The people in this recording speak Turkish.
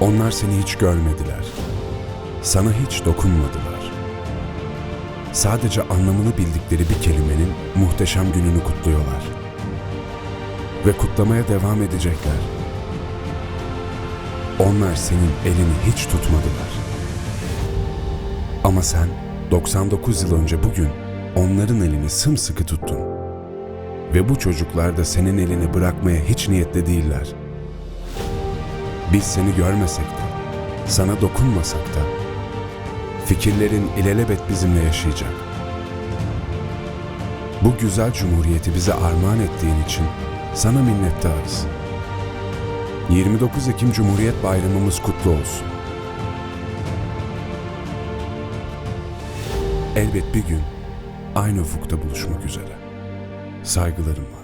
Onlar seni hiç görmediler. Sana hiç dokunmadılar. Sadece anlamını bildikleri bir kelimenin muhteşem gününü kutluyorlar. Ve kutlamaya devam edecekler. Onlar senin elini hiç tutmadılar. Ama sen 99 yıl önce bugün onların elini sımsıkı tuttun. Ve bu çocuklar da senin elini bırakmaya hiç niyetli değiller. Biz seni görmesek de, sana dokunmasak da, fikirlerin ilelebet bizimle yaşayacak. Bu güzel cumhuriyeti bize armağan ettiğin için sana minnettarız. 29 Ekim Cumhuriyet Bayramımız kutlu olsun. Elbet bir gün aynı ufukta buluşmak üzere. Saygılarımla.